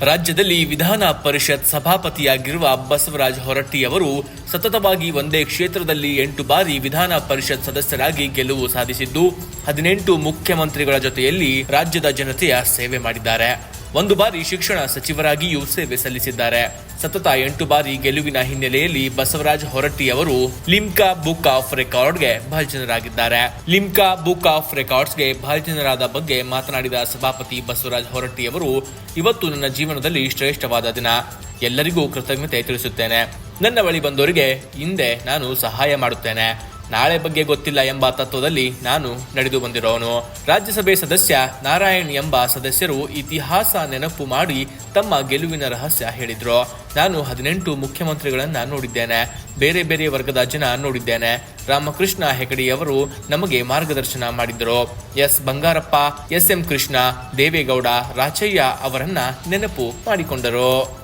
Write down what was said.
ರಾಜ್ಯದಲ್ಲಿ ವಿಧಾನ ಪರಿಷತ್ ಸಭಾಪತಿಯಾಗಿರುವ ಬಸವರಾಜ ಹೊರಟ್ಟಿ ಅವರು ಸತತವಾಗಿ ಒಂದೇ ಕ್ಷೇತ್ರದಲ್ಲಿ ಎಂಟು ಬಾರಿ ವಿಧಾನ ಪರಿಷತ್ ಸದಸ್ಯರಾಗಿ ಗೆಲುವು ಸಾಧಿಸಿದ್ದು, ಹದಿನೆಂಟು ಮುಖ್ಯಮಂತ್ರಿಗಳ ಜೊತೆಯಲ್ಲಿ ರಾಜ್ಯದ ಜನತೆಯ ಸೇವೆ ಮಾಡಿದ್ದಾರೆ. ಒಂದು ಬಾರಿ ಶಿಕ್ಷಣ ಸಚಿವರಾಗಿಯೂ ಸೇವೆ ಸಲ್ಲಿಸಿದ್ದಾರೆ. ಸತತ ಎಂಟು ಬಾರಿ ಗೆಲುವಿನ ಹಿನ್ನೆಲೆಯಲ್ಲಿ ಬಸವರಾಜ ಹೊರಟ್ಟಿ ಅವರು ಲಿಮ್ಕಾ ಬುಕ್ ಆಫ್ ರೆಕಾರ್ಡ್ಗೆ ಭಾಜನರಾಗಿದ್ದಾರೆ. ಲಿಮ್ಕಾ ಬುಕ್ ಆಫ್ ರೆಕಾರ್ಡ್ಸ್ಗೆ ಭಾಜನರಾದ ಬಗ್ಗೆ ಮಾತನಾಡಿದ ಸಭಾಪತಿ ಬಸವರಾಜ ಹೊರಟ್ಟಿ ಅವರು ಇವತ್ತು ನನ್ನ ಜೀವನದಲ್ಲಿ ಶ್ರೇಷ್ಠವಾದ ದಿನ. ಎಲ್ಲರಿಗೂ ಕೃತಜ್ಞತೆ ತಿಳಿಸುತ್ತೇನೆ. ನನ್ನ ಬಳಿ ಬಂದವರಿಗೆ ಹಿಂದೆ ನಾನು ಸಹಾಯ ಮಾಡುತ್ತೇನೆ. ನಾಳೆ ಬಗ್ಗೆ ಗೊತ್ತಿಲ್ಲ ಎಂಬ ತತ್ವದಲ್ಲಿ ನಾನು ನಡೆದು ಬಂದಿರೋನು. ರಾಜ್ಯಸಭೆ ಸದಸ್ಯ ನಾರಾಯಣ್ ಎಂಬ ಸದಸ್ಯರು ಇತಿಹಾಸ ನೆನಪು ಮಾಡಿ ತಮ್ಮ ಗೆಲುವಿನ ರಹಸ್ಯ ಹೇಳಿದ್ರು. ನಾನು ಹದಿನೆಂಟು ಮುಖ್ಯಮಂತ್ರಿಗಳನ್ನ ನೋಡಿದ್ದೇನೆ. ಬೇರೆ ಬೇರೆ ವರ್ಗದ ಜನ ನೋಡಿದ್ದೇನೆ. ರಾಮಕೃಷ್ಣ ಹೆಗಡೆಯವರು ನಮಗೆ ಮಾರ್ಗದರ್ಶನ ಮಾಡಿದ್ರು. S Bangarappa, S M Krishna, Devegowda, Rachaiah ಅವರನ್ನ ನೆನಪು ಮಾಡಿಕೊಂಡರು.